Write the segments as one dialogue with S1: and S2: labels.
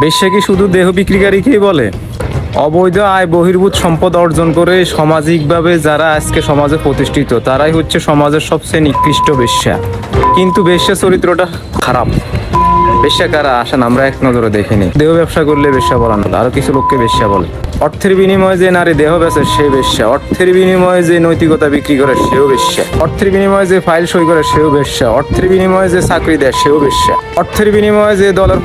S1: বেশ্যা কি শুধু দেহ বিক্রিকারীকেই বলে? অবৈধ আয়, বহির্ভূত সম্পদ অর্জন করে সামাজিকভাবে যারা আজকে সমাজে প্রতিষ্ঠিত, তারাই হচ্ছে সমাজের সবচেয়ে নিকৃষ্ট বেশ্যা। কিন্তু বেশ্যা চরিত্রটা খারাপ। বেশ্যা কারা আসেন, আমরা এক নজরে দেখিনি। দেহ ব্যবসা করলে বেশ্যা বলা আরও কিছু লোককে বেশ্যা বলে। অর্থের বিনিময়ে যে নারী দেহ সে বেশ্যা। অর্থের বিনিময়ে যে নৈতিকতা বিক্রি করে, সেও বেশ্যা। অর্থের বিনিময়ে যে ফাইল সই করে, সেও বেশ্যা। অর্থের বিনিময়ে যে চাকরি দেয়, সেও বেশ্যা। অর্থের বিনিময়ে যে দলের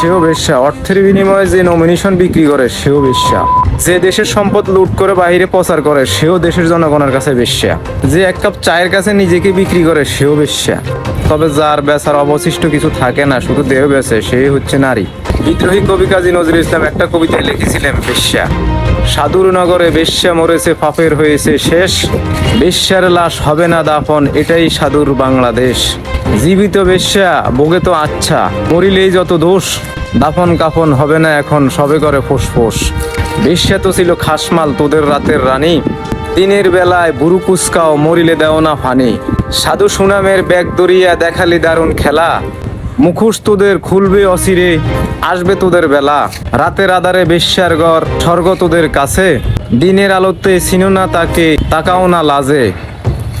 S1: সেও বেশ্যা। অর্থের বিনিময়ে যে নমিনেশন বিক্রি করে, সেও বেশ্যা। যে দেশের সম্পদ লুট করে বাইরে প্রচার করে, সেও দেশের জনগণের কাছে বেশ্যা। যে এক কাপ চায়ের কাছে নিজেকে বিক্রি করে, সেও বেশ্যা। তবে যার বেচার অবশিষ্ট কিছু থাকে না, শুধু দেহ বেচে সেই হচ্ছে নারী। বিদ্রোহী কবি কাজী নজরুল ইসলাম একটা কবিতায় লিখেছিলেন, বেশ্যা। সাধুর নগরে বেশ্যা মরেছে ফাফের হয়েছে শেষ। বেশ্যার লাশ হবে না দাফন, এটাই সাধুর বাংলাদেশ। জীবিত বেশ্যা বোগে তো আচ্ছা মরিলেই যত দোষ। দাফন কাফন হবে না এখন, সবে করে ফোসফোস। বেশ্যা তো ছিল খাসমাল, তোদের রাতের রানী। দিনের বেলায় বুরু কুচকাও, মরিলে দেও না ফানি। সাধু সুনামের ব্যাগ দরিয়া, দেখালি দারুণ খেলা। মুখোশ তোদের খুলবে অসিরে আসবে তোদের বেলা। রাতের আধারে বেশ্যার ঘর, স্বর্গ তোদের কাছে। দিনের আলোতে চিনো না তাকে, তাকাও না লাজে।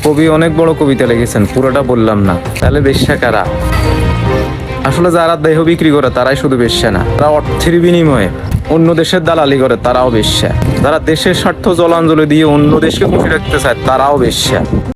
S1: কবি অনেক বড় কবিতা লিখেছেন, পুরোটা বললাম না। তাহলে বেশ্যা কারা? আসলে যারা দেহ বিক্রি করে, তারাই শুধু বেশ্যা না। তারা অর্থের বিনিময়ে অন্য দেশের দালালি করে, তারাও বেশ্যা। যারা দেশের স্বার্থ জলাঞ্জলি দিয়ে অন্য দেশকে খুশি রাখতে চায়, তারাও বেশ্যা।